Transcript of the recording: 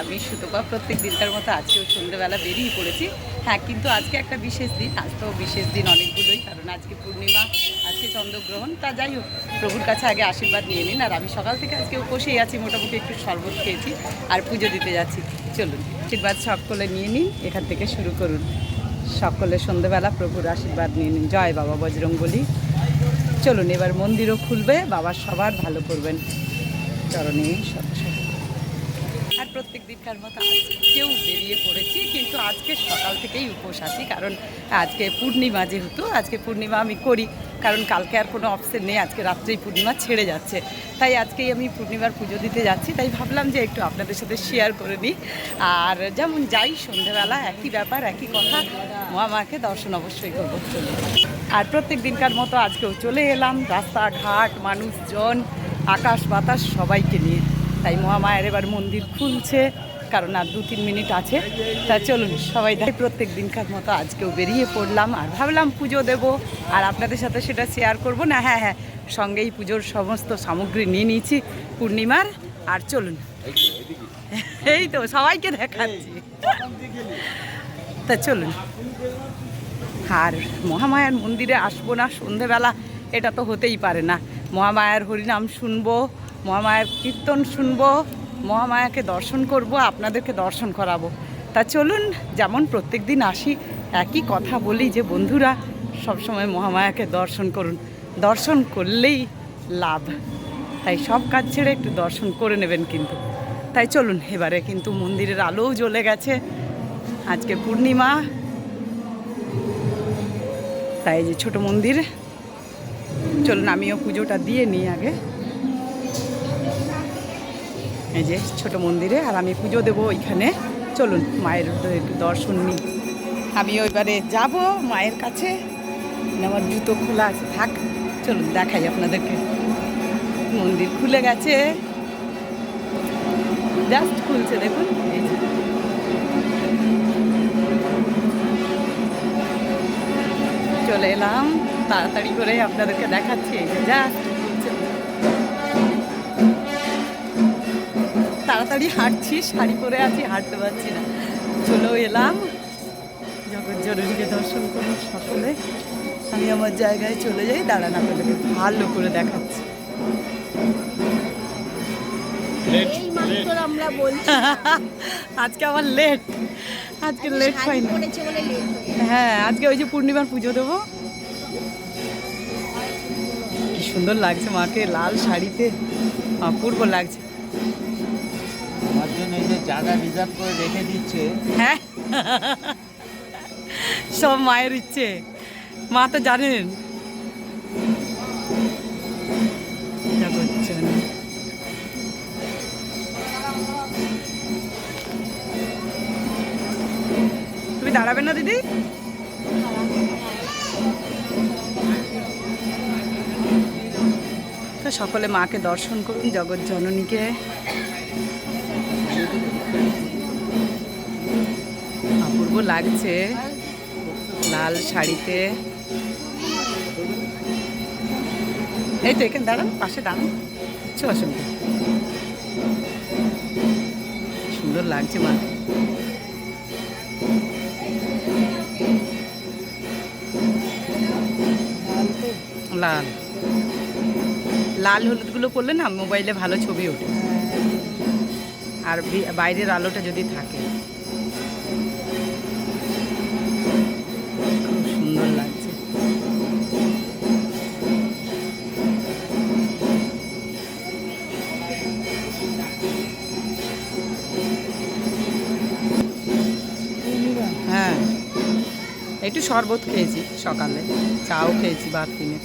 আমি সুতপা প্রত্যেক দিনকার মতো আজকেও সন্ধ্যেবেলা বেরিয়ে পড়েছি। হ্যাঁ কিন্তু আজকে একটা বিশেষ দিন, আজ তো বিশেষ দিন অনেকগুলোই, কারণ আজকে পূর্ণিমা, আজকে চন্দ্রগ্রহণ। তা যাই হোক, প্রভুর কাছে আগে আশীর্বাদ নিয়ে নিন। আর আমি সকাল থেকে আজকে উপসেই আছি, মোটামুটি একটু শরবত খেয়েছি আর পুজো দিতে যাচ্ছি। চলুন, আশীর্বাদ সকলে নিয়ে নিন, এখান থেকে শুরু করুন। সকলে সন্ধ্যেবেলা প্রভুর আশীর্বাদ নিয়ে নিন। জয় বাবা বজরং বলি চলুন, এবার মন্দিরও খুলবে, বাবা সবার ভালো করবেন। চরণে আর প্রত্যেক দিনকার মতো আজকেও বেরিয়ে পড়েছি, কিন্তু আজকে সকাল থেকেই উপোস আছি, কারণ আজকে পূর্ণিমা যেহেতু, আজকে পূর্ণিমা আমি করি, কারণ কালকে আর কোনো অপশন নেই, আজকে রাত্রেই পূর্ণিমা ছেড়ে যাচ্ছে। তাই আজকেই আমি পূর্ণিমার পুজো দিতে যাচ্ছি, তাই ভাবলাম যে একটু আপনাদের সাথে শেয়ার করে নিই। আর যেমন যাই, সন্ধেবেলা একই ব্যাপার, একই কথা মহামাকে দর্শন অবশ্যই করব। চলুন। আর প্রত্যেক দিনকার মতো আজকেও চলে এলাম, রাস্তাঘাট, মানুষজন, আকাশ, বাতাস সবাইকে নিয়ে। তাই মহামায়ের এবার মন্দির খুলছে, কারণ আর দু তিন মিনিট আছে। তা চলুন, সবাই দেখ, প্রত্যেক দিনকার মতো আজকেও বেরিয়ে পড়লাম, আর ভাবলাম পুজো দেব, আর আপনাদের সাথে সেটা শেয়ার করব না হ্যাঁ হ্যাঁ সঙ্গেই পুজোর সমস্ত সামগ্রী নিয়ে নিয়েছি পূর্ণিমার, আর চলুন। এই তো, সবাইকে দেখাচ্ছি। তা চলুন। আর মহামায়ার মন্দিরে আসব না, সন্ধেবেলা, এটা তো হতেই পারে না। মহামায়ার হরিনাম শুনব মহামায়ার কীর্তন শুনব, মহামায়াকে দর্শন করব, আপনাদেরকে দর্শন করাবো। তা চলুন, যেমন প্রত্যেক দিন আসি, একই কথা বলি যে, বন্ধুরা, সবসময় মহামায়াকে দর্শন করুন। দর্শন করলেই লাভ। তাই সব কাজ ছেড়ে একটু দর্শন করে নেবেন কিন্তু। তাই চলুন, এবারে কিন্তু মন্দিরের আলোও জ্বলে গেছে। আজকে পূর্ণিমা। তাই যে ছোট মন্দির। চলুন, আমিও পুজোটা দিয়ে নিই আগে। এই যে ছোট মন্দিরে, আর আমি পুজো দেবো ওইখানে। চলুন, মায়ের একটু দর্শন নিই। আমি ওইবারে যাব, মায়ের কাছে। আমার জুতো খোলা আছে, থাক, চলুন দেখাই আপনাদেরকে। মন্দির খুলে গেছে। জাস্ট খুলছে, দেখুন, এই যে। চলে এলাম, তাড়াতাড়ি করে আপনাদেরকে দেখাচ্ছি, এই যে যা তাড়াতাড়ি হাঁটছি শাড়ি পরে আছি হাঁটতে পারছি না। চলেও এলাম। জগৎ জননীকে দর্শন করুন সকলে। আমি আমার জায়গায় চলে যাই দাঁড়ান আপনাদেরকে ভালো করে দেখাচ্ছি। আমরা বলছি আজকে আমার লেট আজকে লেট হয়ে হ্যাঁ আজকে ওই যে পূর্ণিমার পুজো দেবো। কি সুন্দর লাগছে মাকে লাল শাড়িতে। অপূর্ব লাগছে। তার জন্য এই যে জায়গা রিজার্ভ করে রেখে দিচ্ছে। হ্যাঁ। সব মায়ের ইচ্ছে। মা তো জানেন। তুমি দাঁড়াবে না, দিদি? তো সকলে মাকে দর্শন করুন, জগৎ জননীকে। অপূর্ব লাগছে লাল শাড়িতে। এই তো এখানে দাঁড়ান, পাশে দাঁড়ান। অসুবিধা সুন্দর লাগছে মা। লাল। লাল হলুদগুলো করলে না মোবাইলে ভালো ছবি ওঠে। আর বাইরের আলোটা যদি থাকে। একটু শরবত খেয়েছি সকালে চাও খেয়েছি কিনে।